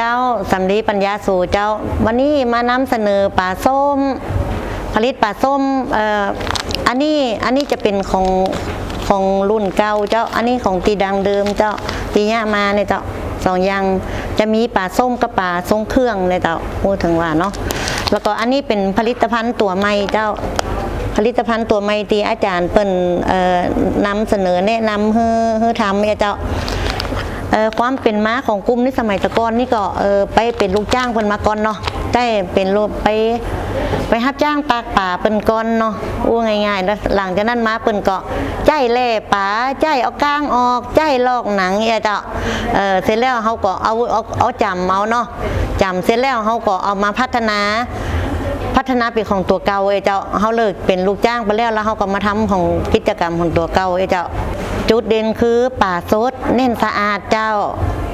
จ้าสำลีปัญญาสู่เจ้า วันนี้มานำเสนอปลาส้ม ผลิตปลาส้มเอ่ออันนี้อันนี้จะเป็นของของรุ่นเก่าเจ้า อันนี้ของตีดังเดิมเจ้าตีย่ามาเนี่ยเจ้าสองอย่างจะมีปลาส้มกับปลาทรงเครื่องเลยเจ้าพูดถึงว่าเนาะแล้วก็อันนี้เป็นผลิตภัณฑ์ตัวใหม่เจ้า ผลิตภัณฑ์ตัวใหม่ที่อาจารย์เปิ่นเอ่อนำเสนอแนะนำให้ให้ทำเนี่ยเจ้า ความเป็นม้าของกลุ่มนี่สมัยตะกอนนี่ก็เออไปเป็นลูกจ้างเพิ่นมาก่อนเนาะได้เป็นลูกไปไปรับจ้างปากป่าเพิ่นก่อนเนาะอู้ง่ายๆแล้วหลังจากนั้นมาเพิ่นก็ใจแล่ป่าใจเอาก้างออกใจลอกหนังเนี่ยเจ้าเออเสร็จแล้วเขาก็เอาเอาเอาจำเอาเนาะจำเสร็จแล้วเขาก็เอามาพัฒนา พัฒนาเป็นของตัวเก่าเอเจ้าเขาเลิกเป็นลูกจ้างไปแล้วแล้วเขาก็มาทำของกิจกรรมของตัวเก่าเอเจ้าจุดเด่นคือป่าสดเน้นสะอาดเจ้า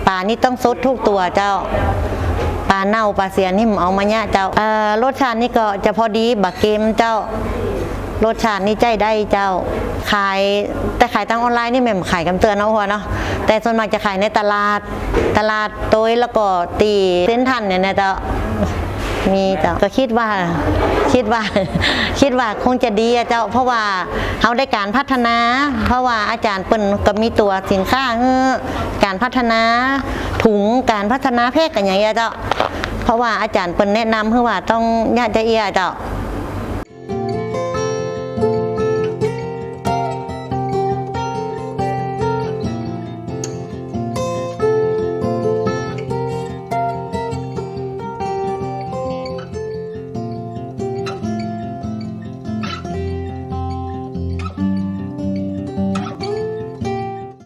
ป่านี่ต้องสดทุกตัวเจ้าปลาเน่าปลาเสียนี่มเอามาเนี่ยเจ้ารสชาตินี่ก็จะพอดีบักเกมเจ้ารสชาตินี่ใจได้เจ้า ขายแต่ขายทางออนไลน์นี่แม่มขายกำเตือนเนาะหัวเนาะแต่ส่วนมากจะขายในตลาดตลาดโต้ยแล้วก็ตีเส้นทันเนี่ยนะเจ้า มีเจ้าก็คิดว่าคิดว่าคิดว่าคงจะดีอะเจ้า เพราะว่าเขาได้การพัฒนา เพราะว่าอาจารย์เปิ่นก็มีตัวสินค้าเออการพัฒนาถุงการพัฒนาเพศกันอย่างเงี้ยเจ้า เพราะว่าอาจารย์เปิ่นแนะนำเพื่อว่าต้องญาติเอียเจ้า